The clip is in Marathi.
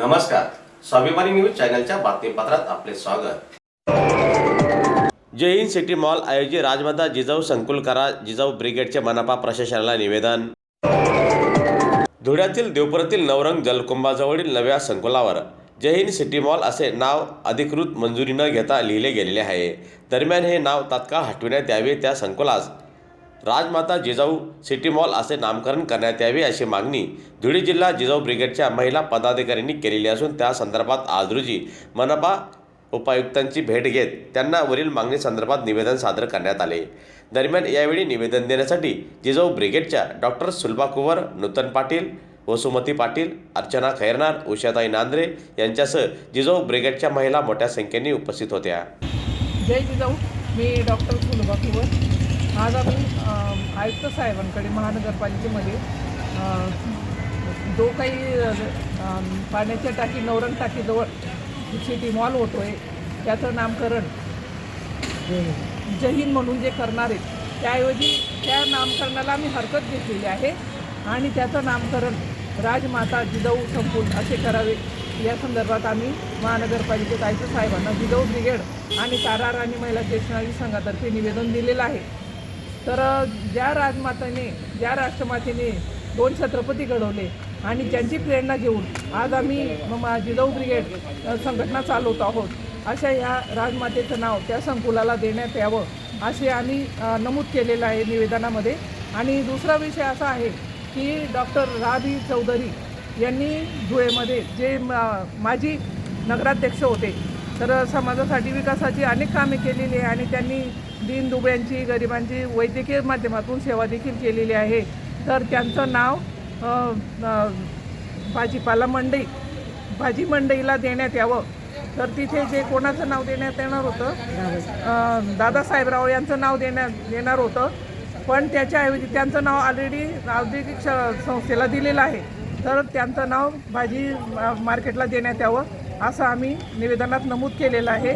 नमस्कार. स्वाभिमानी न्यूज चॅनलच्या बातमीपत्रात आपले स्वागत. जय हिंद सिटी मॉल आयोजित राजमाता जिजाऊ संकुल करा जिजाऊ ब्रिगेडचे मनपा प्रशासनाला निवेदन. धुळ्यातील देवपुरातील नवरंग जलकुंभाजवळील नव्या संकुलावर जय हिंद सिटी मॉल असे नाव अधिकृत मंजुरी न घेता लिहिले गेलेले आहे. दरम्यान हे नाव तात्काळ हटविण्यात यावे त्या संकुलास राजमाता जिजाऊ सिटी मॉल असे नामकरण करण्यात यावे अशी मागणी धुळे जिल्हा जिजाऊ ब्रिगेडच्या महिला पदाधिकाऱ्यांनी केलेली असून त्या संदर्भात आज रोजी मनपा उपायुक्तांची भेट घेत त्यांना वरील मागणी संदर्भात निवेदन सादर करण्यात आले. दरम्यान यावेळी निवेदन देण्यासाठी जिजाऊ ब्रिगेडच्या डॉक्टर सुलभा कुवर नूतन पाटील वसुमती पाटील अर्चना खैरनार उषाताई नांद्रे यांच्यासह जिजाऊ ब्रिगेडच्या महिला मोठ्या संख्येने उपस्थित होत्या. जय जिजाऊ मी डॉक्टर सुलभा कुवर. आज आम्ही आयुक्त साहेबांकडे महानगरपालिकेमध्ये जो काही पाण्याच्या टाकी नवरंग टाकीजवळ सिटी मॉल होतो आहे त्याचं नामकरण जहीन म्हणून जे करणार आहेत त्याऐवजी त्या नामकरणाला आम्ही हरकत घेतलेली आहे आणि त्याचं नामकरण राजमाता जिजाऊ संपूर्ण असे करावे. या संदर्भात आम्ही महानगरपालिकेत आयुक्त साहेबांना जिजाऊ ब्रिगेड आणि तारा राणी महिला स्टेशनरी संघातर्फे निवेदन दिलेलं आहे. तर ज्या राजमाताने ज्या राष्ट्रमातेने दोन छत्रपती घडवले आणि ज्यांची प्रेरणा घेऊन आज आम्ही जिजाऊ ब्रिगेड संघटना चालवत आहोत अशा या राजमातेचं नाव त्या संकुलाला देण्यात यावं असे आम्ही नमूद केलेलं आहे निवेदनामध्ये. आणि दुसरा विषय असा आहे की डॉक्टर राबी चौधरी यांनी धुळेमध्ये जे माजी नगराध्यक्ष होते तर समाजासाठी विकासाची अनेक कामे केलेली आहे आणि त्यांनी दीनदुबळ्यांची गरिबांची वैद्यकीय माध्यमातून सेवा देखील केलेली आहे. तर त्यांचं नाव भाजीपाला मंडई भाजी मंडईला देण्यात यावं. तर तिथे जे कोणाचं नाव देण्यात येणार होतं दादासाहेबराव यांचं नाव देण्यात येणार होतं. पण त्याच्याऐवजी त्यांचं नाव ऑलरेडी औद्योगिक श- संस्थेला दिलेलं आहे. तर त्यांचं नाव भाजी मार्केटला देण्यात यावं असं आम्ही निवेदनात नमूद केलेलं आहे.